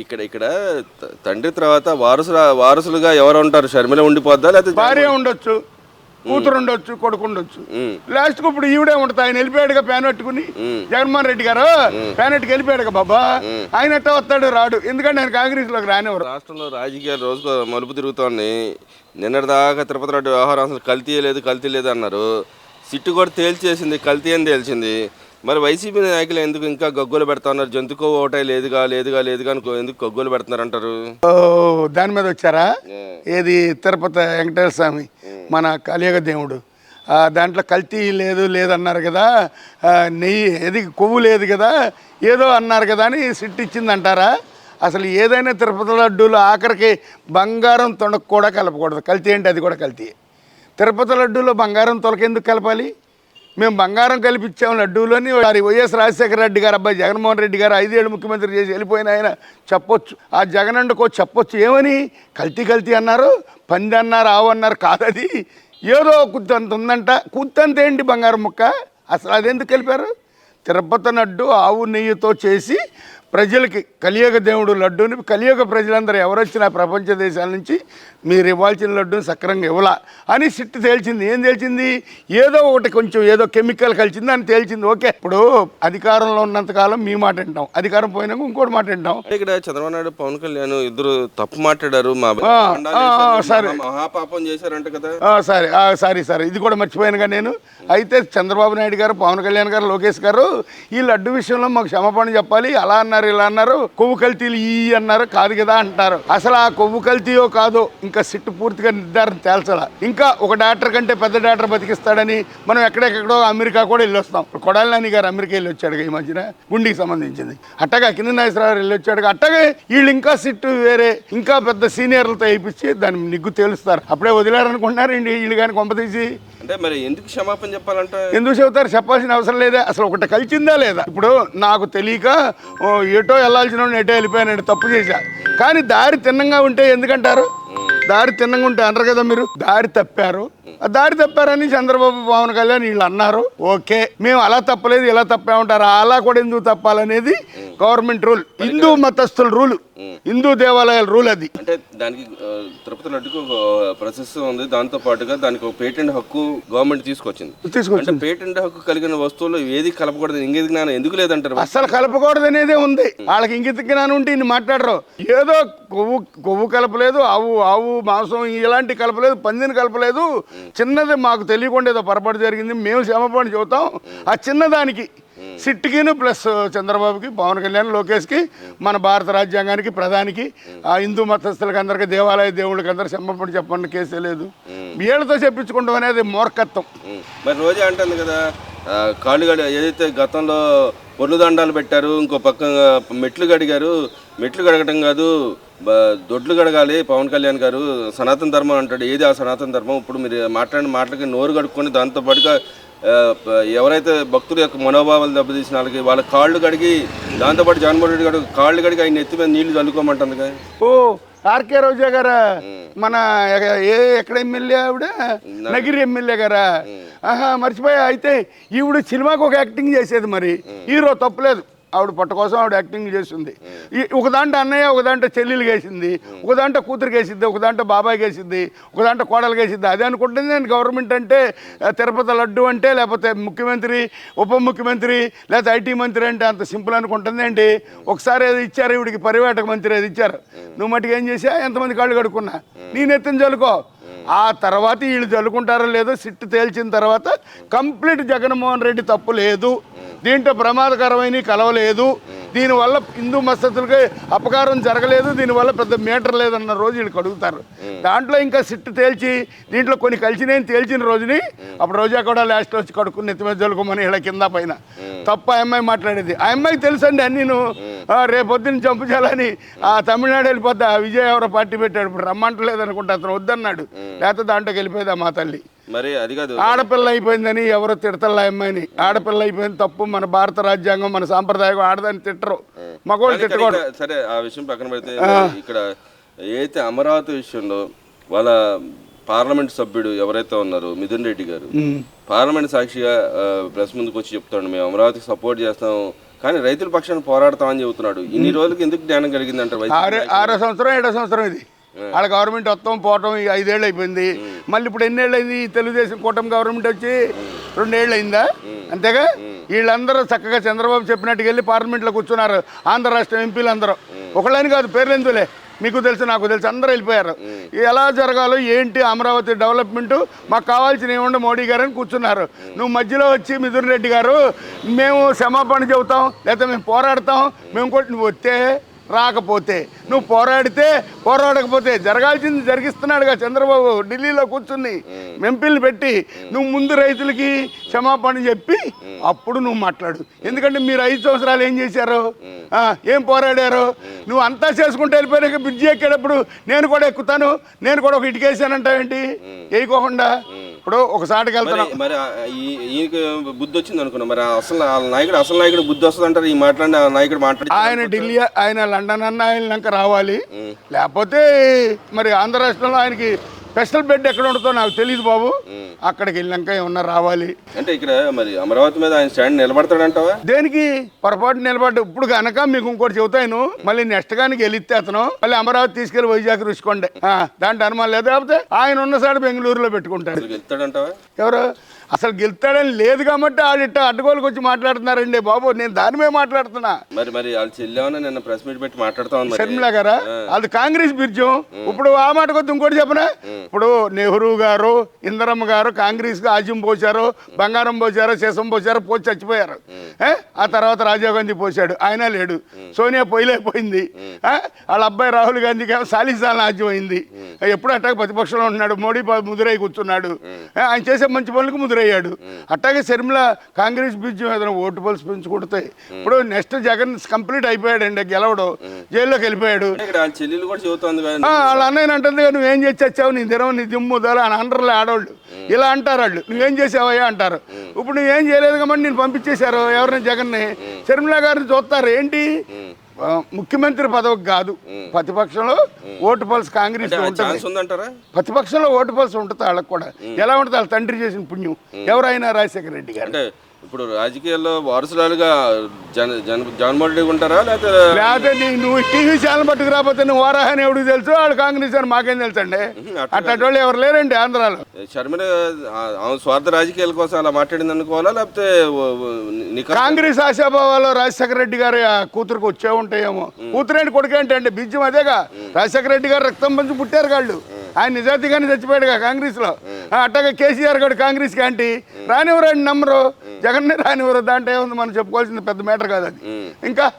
ఇక్కడ ఇక్కడ తండ్రి తర్వాత వారసు వారసులుగా ఎవరు ఉంటారు? షర్మిల ఉండిపోద్దా? లేకపోతే భార్య ఉండొచ్చు కూతురు ఉండొచ్చు కొడుకు ఉండొచ్చు. లాస్ట్కు ఇప్పుడు ఈవిడే ఉంటుంది ఆయన వెళ్ళిపోయాడుగా ప్యాన్ పెట్టుకుని. జగన్మోహన్ రెడ్డి గారు ప్యాన్ పెట్టుకు వెళ్ళిపోయాడుగా బాబా. ఆయన ఎట్ట వస్తాడు? రాడు. ఎందుకంటే ఆయన కాంగ్రెస్లోకి రానివ్వరు. రాష్ట్రంలో రాజకీయాలు రోజుకు మలుపు తిరుగుతోంది. నిన్నటిదాకా తిరుపతి రెడ్డి వ్యవహారం అసలు కల్తీ లేదు కల్తీ లేదు అన్నారు. సిట్టు కూడా తేల్చేసింది కల్తీ అని తేల్చింది. మరి వైసీపీ నాయకులు ఎందుకు ఇంకా గగ్గోలు పెడతా ఉన్నారు? జంతుకో ఓటే లేదుగా లేదుగా లేదుగా ఎందుకు గగ్గోలు పెడుతున్నారు అంటారు? ఓ, దాని మీద వచ్చారా? ఏది తిరుపతి వెంకటేశ్వర స్వామి మన కలియుగ దేవుడు. దాంట్లో కల్తీ లేదు లేదన్నారు కదా. నెయ్యి ఏది కొవ్వు లేదు కదా ఏదో అన్నారు కదా అని సిట్ ఇచ్చింది అంటారా? అసలు ఏదైనా తిరుపతి లడ్డూలు ఆఖరికి బంగారం తొణకు కూడా కలపకూడదు. కల్తీ ఏంటి అది కూడా కల్తీ. తిరుపతి లడ్డూలో బంగారం తొలక ఎందుకు కలపాలి? మేము బంగారం కల్పించాము లడ్డూలని. వారి వైఎస్ రాజశేఖర రెడ్డి గారు అబ్బాయి జగన్మోహన్ రెడ్డి గారు ఐదేళ్ళు ముఖ్యమంత్రి చేసి వెళ్ళిపోయిన ఆయన చెప్పొచ్చు. ఆ అండకో చెప్పొచ్చు. ఏమని? కల్తీ కల్తీ అన్నారు. పంది అన్నారు ఆవు అన్నారు కాదది. ఏదో కుత్తంత ఉందంట. కుత్తంత ఏంటి బంగారం ముక్క? అసలు అదెందుకు కలిపారు? తిరుపతి లడ్డు ఆవు నెయ్యితో చేసి ప్రజలకి కలియుగ దేవుడు లడ్డూని కలియుగ ప్రజలందరూ ఎవరొచ్చినా ప్రపంచ దేశాల నుంచి మీరు ఇవ్వాల్సిన లడ్డూని సక్రంగా ఇవ్వలా అని సిట్టు తేల్చింది. ఏం తేల్చింది? ఏదో ఒకటి కొంచెం ఏదో కెమికల్ కలిసింది అని తేల్చింది. ఓకే ఇప్పుడు అధికారంలో ఉన్నంతకాలం మీ మాట వింటాం. అధికారం పోయినాక ఇంకోటి మాట వింటాం. ఇక్కడ చంద్రబాబు నాయుడు పవన్ కళ్యాణ్ ఇద్దరు తప్పు మాట్లాడారు. మా సరే. మహా- మహాపాపం చేశారంట కదా. ఆ, సరే సారీ సారీ. ఇది కూడా మర్చిపోయానుగా నేను. అయితే చంద్రబాబు నాయుడు గారు పవన్ కళ్యాణ్ గారు లోకేష్ గారు ఈ లడ్డు విషయంలో మాకు క్షమాపణ చెప్పాలి. అలా అన్నారు. ఇలా అన్నారు కొవ్వు కల్తీలు ఈ అన్నారు. కాదు కదా అంటారు. అసలు ఆ కొవ్వు కల్తీయో కాదో ఇంకా సిట్టు పూర్తిగా నిర్ధారణ తేల్చాల. ఇంకా ఒక డాక్టర్ కంటే పెద్ద డాక్టర్ బతికిస్తాడని మనం ఎక్కడెక్కడో అమెరికా కూడా వెళ్ళి వస్తాం ఇప్పుడు కొడాలి నాని గారు అమెరికా వెళ్ళి వచ్చాడు ఈ మధ్యన గుండెకి సంబంధించింది. అట్టగా కింద నాగేశ్వరరావు వెళ్ళి వచ్చాడు అట్టగే వీళ్ళు ఇంకా సిట్టు వేరే ఇంకా పెద్ద సీనియర్లతో వేయించి దాన్ని నిగ్గు తేలుస్తారు. అప్పుడే వదిలేరనుకుంటున్నారు ఇండి వీళ్ళు కానీ కొంప తీసి. అంటే మరి ఎందుకు క్షమాపణ చెప్పాలంట? ఎందుకు చెబుతారు? చెప్పాల్సిన అవసరం లేదా? అసలు ఒకటి కలిసిందా లేదా? ఇప్పుడు నాకు తెలియక ఎటో వెళ్ళాల్సిన ఎటో వెళ్ళిపోయానండి తప్పు చేశా. కానీ దారి తిన్నంగా ఉంటే ఎందుకంటారు? దారి తిన్నంగా ఉంటే అనరు కదా మీరు? దారి తప్పారు. దారి తప్పారని చంద్రబాబు పవన్ కళ్యాణ్ వీళ్ళు అన్నారు. ఓకే. మేము అలా తప్పలేదు ఇలా తప్పామంటారు అలా కూడా ఎందుకు తప్పాలనేది గవర్నమెంట్ రూల్ హిందూ మతస్థుల రూల్ హిందూ దేవాలయాల రూల్ అది. అంటే దానికి తిరుపతి లడ్డుకు ఒక ప్రశస్తి ఉంది దాంతో పాటుగా దానికి ఒక పేటెంట్ హక్కు గవర్నమెంట్ తీసుకొచ్చింది. తీసుకొచ్చి అంటే పేటెంట్ హక్కు కలిగిన వస్తువులు ఏది కలపకూడదు ఇంగిత జ్ఞానం ఎందుకు లేదంటారు? అస్సలు కలపకూడదు అనేదే ఉంది వాళ్ళకి ఇంగిత జ్ఞానం ఉంటే ఇన్ని మాట్లాడరు. ఏదో కొవ్వు కొవ్వు కలపలేదు ఆవు ఆవు మాంసం ఇలాంటి కలపలేదు పందిని కలపలేదు చిన్నది మాకు తెలియకుండా ఏదో పొరపాటు జరిగింది మేము క్షమపడి చెబుతాం. ఆ చిన్నదానికి సిట్కిను ప్లస్ చంద్రబాబుకి పవన్ కళ్యాణ్ లోకేష్కి మన భారత రాజ్యాంగానికి ప్రధానికి ఆ హిందూ మతస్థులకి అందరికీ దేవాలయ దేవుళ్ళకి అందరు క్షమపడి చెప్పండి కేసే లేదు. వీళ్ళతో చెప్పించుకుంటాం అనేది మూర్ఖత్వం మరి రోజే అంటుంది కదా ఆ, కాళ్ళు ఏదైతే గతంలో పొర్లు దండాలు పెట్టారు ఇంకో పక్క మెట్లు గడిగారు మెట్లు గడగటం కాదు దొడ్లు గడగాలి పవన్ కళ్యాణ్ గారు. సనాతన ధర్మం అంటాడు. ఏది ఆ సనాతన ధర్మం? ఇప్పుడు మీరు మాట్లాడిన మాటలకి నోరు కడుక్కొని దాంతోపాటుగా ఎవరైతే భక్తుల యొక్క మనోభావాలు దెబ్బతీసిన వాళ్ళకి వాళ్ళ కాళ్ళు కడిగి దాంతోపాటు జగన్మోహన్ రెడ్డి గారు కాళ్ళు కడిగి ఆయన ఎత్తి మీద నీళ్ళు చల్లుకోమంటుంది కదా. ఓ ఆర్కే రోజా గారా? మన ఏ ఎక్కడ ఎమ్మెల్యే ఆవిడ? నగిరి ఎమ్మెల్యే గారా? ఆహా మర్చిపోయా. అయితే ఈవిడ సినిమాకి ఒక యాక్టింగ్ చేసేది మరి. హీరో తప్పులేదు. ఆవిడ పొట్ట కోసం ఆవిడ యాక్టింగ్ చేసింది ఒకదాంట ఒక అన్నయ్య ఒక చెల్లెలు వేసింది ఒక దాంట్లో కూతురు వేసింది ఒక బాబాయ్ వేసింది ఒక కోడలు వేసింది అదే అనుకుంటుంది నేను గవర్నమెంట్ అంటే తిరుపతి లడ్డు అంటే లేకపోతే ముఖ్యమంత్రి ఉప ముఖ్యమంత్రి లేకపోతే ఐటీ మంత్రి అంటే అంత సింపుల్ అనుకుంటుంది ఒకసారి ఏదో ఇచ్చారు ఇవిడికి పర్యాటక మంత్రి అది ఇచ్చారు. నువ్వు మటుకు ఏం చేసా ఎంతమంది కాళ్ళు కడుక్కున్నా? నేను ఎత్తిన చల్లుకో ఆ తర్వాత వీళ్ళు చల్లుకుంటారో లేదో సిట్టు తేల్చిన తర్వాత కంప్లీట్ జగన్మోహన్ రెడ్డి తప్పు లేదు. దీంట్లో ప్రమాదకరమైన కలవలేదు. దీనివల్ల హిందూ మసతులకి అపకారం జరగలేదు. దీనివల్ల పెద్ద మీటర్ లేదన్న రోజు వీళ్ళు కడుగుతారు దాంట్లో ఇంకా సిట్టు తేల్చి దీంట్లో కొన్ని కలిసినాయని తేల్చిన రోజుని అప్పుడు రోజా కూడా లాస్ట్ వచ్చి కడుక్కుని నెత్తి మీద చల్లుకోమని ఇలా కింద పైన. తప్ప ఆ అమ్మాయి మాట్లాడేది. ఆ అమ్మాయికి తెలుసండి అన్ని రేపొద్దున చంపుచాలని ఆ తమిళనాడు వెళ్ళిపోద్దా విజయ ఎవరో పార్టీ పెట్టాడు. ఇప్పుడు రమ్మంటలేదు అనుకుంటా అతను వద్దన్నాడు. లేకపోతే దాంట్లోకి వెళ్ళిపోయేదా మా తల్లి. మరి అది కాదు. ఆడపిల్ల అయిపోయిందని ఎవరో తిడతల్లా అమ్మాయిని. ఆడపిల్ల అయిపోయింది తప్పు మన భారత రాజ్యాంగం మన సాంప్రదాయం ఆడదని తిట్టరు. మగవాళ్ళు తిట్టకూడదు. సరే ఆ విషయం పక్కన పెడితే ఇక్కడ ఏదైతే అమరావతి విషయంలో వాళ్ళ పార్లమెంట్ సభ్యుడు ఎవరైతే ఉన్నారో మిథున్ రెడ్డి గారు పార్లమెంట్ సాక్షిగా ప్రెస్ ముందుకు వచ్చి చెప్తాడు మేము అమరావతికి సపోర్ట్ చేస్తాం. కానీ రైతుల పక్షాన్ని పోరాడతామని చెబుతున్నాడు. ఇన్ని రోజులకి ఎందుకు జ్ఞానం కలిగింది అంటారు ఆరో ఆరో సంవత్సరం ఏడో సంవత్సరం ఇది. వాళ్ళ గవర్నమెంట్ వస్తాం పోవటం ఐదేళ్ళు అయిపోయింది. మళ్ళీ ఇప్పుడు ఎన్నేళ్ళు అయింది తెలుగుదేశం కూటమి గవర్నమెంట్ వచ్చి రెండేళ్ళు అయిందా అంతేగా? వీళ్ళందరూ చక్కగా చంద్రబాబు చెప్పినట్టుగా వెళ్ళి పార్లమెంట్లో కూర్చున్నారు. ఆంధ్ర రాష్ట్ర ఎంపీలు అందరూ. ఒకళ్ళని కాదు పేర్లు ఎందులే మీకు తెలుసు నాకు తెలుసు అందరూ వెళ్ళిపోయారు. ఎలా జరగాలో ఏంటి అమరావతి డెవలప్మెంట్ మాకు కావాల్సిన ఏముండే మోడీ గారు అని కూర్చున్నారు. నువ్వు మధ్యలో వచ్చి మిథున్ రెడ్డి గారు మేము క్షమాపణ చెబుతాం లేదా మేము పోరాడతాం మేము కూడా నువ్వు వస్తే రాకపోతే. నువ్వు పోరాడితే పోరాడకపోతే జరగాల్సింది జరిగిస్తున్నాడుగా చంద్రబాబు. ఢిల్లీలో కూర్చుని ఎంపీలు పెట్టి నువ్వు ముందు రైతులకి క్షమాపణ చెప్పి అప్పుడు నువ్వు మాట్లాడు. ఎందుకంటే మీరు ఐదు సంవత్సరాలు ఏం చేశారు? ఏం పోరాడారు? నువ్వు అంతా చేసుకుంటూ వెళ్ళిపోయాక బ్రిడ్జి ఎక్కేటప్పుడు నేను కూడా ఎక్కుతాను నేను కూడా ఒక ఇటుకేసానంటావేంటి? వేయకోకుండా ఇప్పుడు ఒక సాటికి వెళ్తున్నాం మరి ఈయనకి బుద్ధి వచ్చింది అనుకున్నా. మరి అసలు నాయకుడు అసలు నాయకుడు బుద్ధి వస్తుంది అంటారు ఈ మాట్లాడిన ఆ నాయకుడు మాట్లాడి ఆయన ఢిల్లీ ఆయన లండన్ అన్న ఆయనక రావాలి. లేకపోతే మరి ఆంధ్ర రాష్ట్రంలో ఆయనకి స్పెషల్ బెడ్ ఎక్కడ ఉంటుందో నాకు తెలియదు బాబు. అక్కడికి వెళ్ళాక ఏమన్నా రావాలి. అంటే ఇక్కడ మరి అమరావతి మీద ఆయన స్టాండ్ నిలబడతాడంటావా? దేనికి? పొరపాటు నిలబడ్డ ఇప్పుడు కనుక మీకు ఇంకోటి చెబుతాను. మళ్ళీ నెక్స్ట్ కానీ గెలిస్తే అతను మళ్ళీ అమరావతి తీసుకెళ్ళి వైజాగ్ రుచుకోండి. దాంట్లో అనుమానం లేదు. కాకపోతే ఆయన ఉన్నసాడు బెంగళూరులో పెట్టుకుంటాడు. ఎవరు? అసలు గెలుస్తాడని లేదు కాబట్టి ఆడిట్ట అడ్డగోలుకి వచ్చి మాట్లాడుతున్నారండి బాబు. నేను దాని మీద మాట్లాడుతున్నా. మరి మరి వాళ్ళు చెల్లామని నిన్న ప్రెస్ మీట్ పెట్టి మాట్లాడుతా షర్మిల గారా? అది కాంగ్రెస్ బిర్జం. ఇప్పుడు ఆ మాట కొద్ది ఇంకోటి చెప్పనా? ఇప్పుడు నెహ్రూ గారు ఇందిరమ్మ గారు కాంగ్రెస్కి ఆజ్యం పోశారు బంగారం పోశారు శేషం పోశారు పోసి చచ్చిపోయారు? ఆ తర్వాత రాజీవ్ గాంధీ పోశాడు. ఆయన లేడు. సోనియా పోయిలేకపోయింది ఆ? వాళ్ళ అబ్బాయి రాహుల్ గాంధీకి ఏమో సాలిసాల ఆజ్యం అయింది ఎప్పుడు అట్టాగే ప్రతిపక్షంలో ఉంటున్నాడు. మోడీ ముదురై కూర్చున్నాడు? ఆయన చేసే మంచి పనులకు ముదురయ్యాడు అట్టాగే షర్మిల కాంగ్రెస్ బీజం ఏదైనా ఓటు పల్స్ పెంచుకుంటాయి ఇప్పుడు నెక్స్ట్ జగన్ కంప్లీట్ అయిపోయాడండి గెలవడు జైల్లోకి వెళ్ళిపోయాడు. ఇక్కడ వాళ్ళ అన్నయ్య అంటుంది "కదా, నువ్వేం చేసి వచ్చావు? నీ దినం నీ దిమ్ము ధర అని అనర్లే ఆడవాళ్ళు. ఇలా అంటారు వాళ్ళు. నువ్వేం చేసావయ్యా? అంటారు. ఇప్పుడు నువ్వేం చేయలేదు కాబట్టి నేను పంపించేశారు ఎవరిని? జగన్ని. షర్మిల గారిని చూస్తారు. ఏంటి? ముఖ్యమంత్రి పదవికి కాదు. ప్రతిపక్షంలో ఓటు పల్స్ కాంగ్రెస్ ప్రతిపక్షంలో ఓటు పల్స్ ఉంటుంది వాళ్ళకి కూడా. ఎలా ఉంటుంది వాళ్ళ తండ్రి చేసిన పుణ్యం? ఎవరైనా రాజశేఖర రెడ్డి గారు. ఇప్పుడు రాజకీయాల్లో వారసురాలుగా జన జన జగన్మోహన్ రెడ్డి ఉంటారా లేకపోతే లేకపోతే నీ- నువ్వు టీవీ ఛానల్ పట్టుకు రాకపోతే నువ్వు వారాహని ఎవడికి తెలుసు? వాళ్ళు కాంగ్రెస్ అని మాకేం తెలుసండి? అట్లా అట్లాంటి వాళ్ళు ఎవరు లేరండి ఆంధ్రాలో. షర్మిల ఆ- ఆమె స్వార్థ రాజకీయాల కోసం అలా మాట్లాడింది అనుకోవాలా లేకపోతే ఓ- ఓ- నిఖా కాంగ్రెస్ ఆశాభావాలు రాజశేఖర రెడ్డి గారి ఆ కూతురుకు వచ్చే ఉంటాయేమో. కూతురేంటి కొడుకేంటి అంటే బిజ్జం అదేగా. రాజశేఖర రెడ్డి గారు రక్తం పంచి పుట్టారు వాళ్ళు ఆయన నిజాతిగానే చచ్చిపోయాడుగా కాంగ్రెస్లో అట్టాగే కేసీఆర్ గారు కాంగ్రెస్కి ఏంటి రానివ్వరండి నమ్మరు. జగన్ రానివ్వరు. దాంట్లో ఏముంది? మనం చెప్పుకోవాల్సింది పెద్ద మ్యాటర్ కాదు అది. ఇంకా